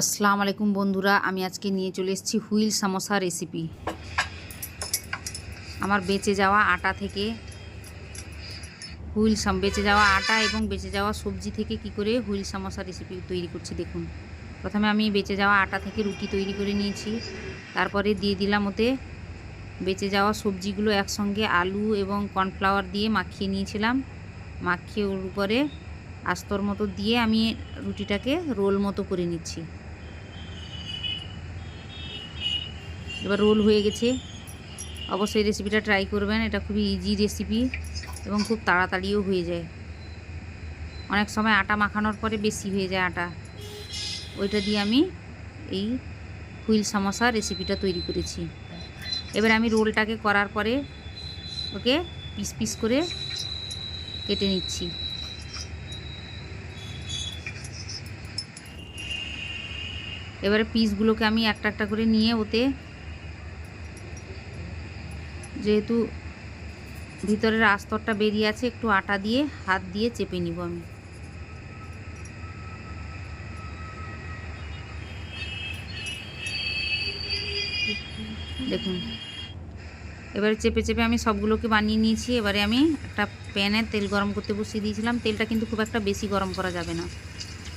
আসসালামু আলাইকুম বন্ধুরা, আমি আজকে নিয়ে চলে এসেছি হুইল সামোসা রেসিপি। আমার বেঁচে যাওয়া আটা থেকে, হুইল সাম বেঁচে যাওয়া আটা এবং বেঁচে যাওয়া সবজি থেকে কি করে হুইল সামোসা রেসিপি তৈরি করছি দেখুন। প্রথমে আমি বেঁচে যাওয়া আটা থেকে রুটি তৈরি করে নিয়েছি, তারপরে দিয়ে দিলাম ওতে বেঁচে যাওয়া সবজিগুলো একসঙ্গে আলু এবং কর্নফ্লাওয়ার দিয়ে মাখিয়ে নিয়েছিলাম। মাখিয়ে ওর উপরে আস্তর মতো দিয়ে আমি রুটিটাকে রোল মতো করে নিচ্ছি। এবার রোল হয়ে গেছে। অবশ্যই রেসিপিটা ট্রাই করবেন, এটা খুবই ইজি রেসিপি এবং খুব তাড়াতাড়িও হয়ে যায়। অনেক সময় আটা মাখানোর পরে বেশি হয়ে যায় আটা। ওইটা দিয়ে আমি এই হুইল সমোসা রেসিপিটা তৈরি করেছি। এবার আমি রোলটাকে করার পরে ওকে পিস পিস করে কেটে নিচ্ছি। এবারে পিসগুলোকে আমি একটা একটা করে নিয়ে ওতে যেহেতু ভিতরের আস্তরটা বেরিয়ে আছে, একটু আটা দিয়ে হাত দিয়ে চেপে নিব আমি। দেখুন, এবারে চেপে চেপে আমি সবগুলোকে বানিয়ে নিয়েছি। এবারে আমি একটা প্যানে তেল গরম করতে বসিয়ে দিয়েছিলাম। তেলটা কিন্তু খুব একটা বেশি গরম করা যাবে না।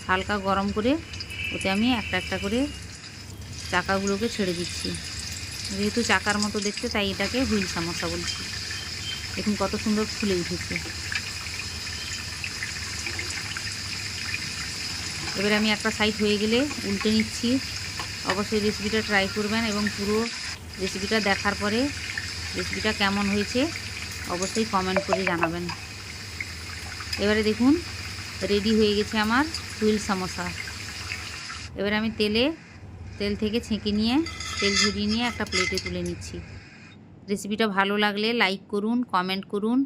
হালকা গরম করে ওতে আমি একটা একটা করে চাকাগুলোকে ছেড়ে দিচ্ছি। যেহেতু চাকার মতো দেখতে, তাই এটাকে হুইল সামোসা বলছি। দেখুন কত সুন্দর ফুলে উঠেছে। এবারে আমি একটা সাইড হয়ে গেলে উল্টে নিচ্ছি। অবশ্যই রেসিপিটা ট্রাই করবেন এবং পুরো রেসিপিটা দেখার পরে রেসিপিটা কেমন হয়েছে অবশ্যই কমেন্ট করে জানাবেন। এবারে দেখুন, রেডি হয়ে গেছে আমার হুইল সামোসা। এবারে আমি তেলে, তেল থেকে ছেঁকে নিয়ে তেল ঝরিয়ে নিয়ে একটা প্লেটে তুলে নিচ্ছি। রেসিপিটা ভালো লাগলে লাইক করুন কমেন্ট করুন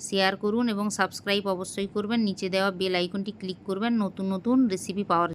শেয়ার করুন এবং সাবস্ক্রাইব অবশ্যই করবেন। নিচে দেওয়া বেল আইকনটি ক্লিক করবেন। নতুন নতুন রেসিপি পাওয়ার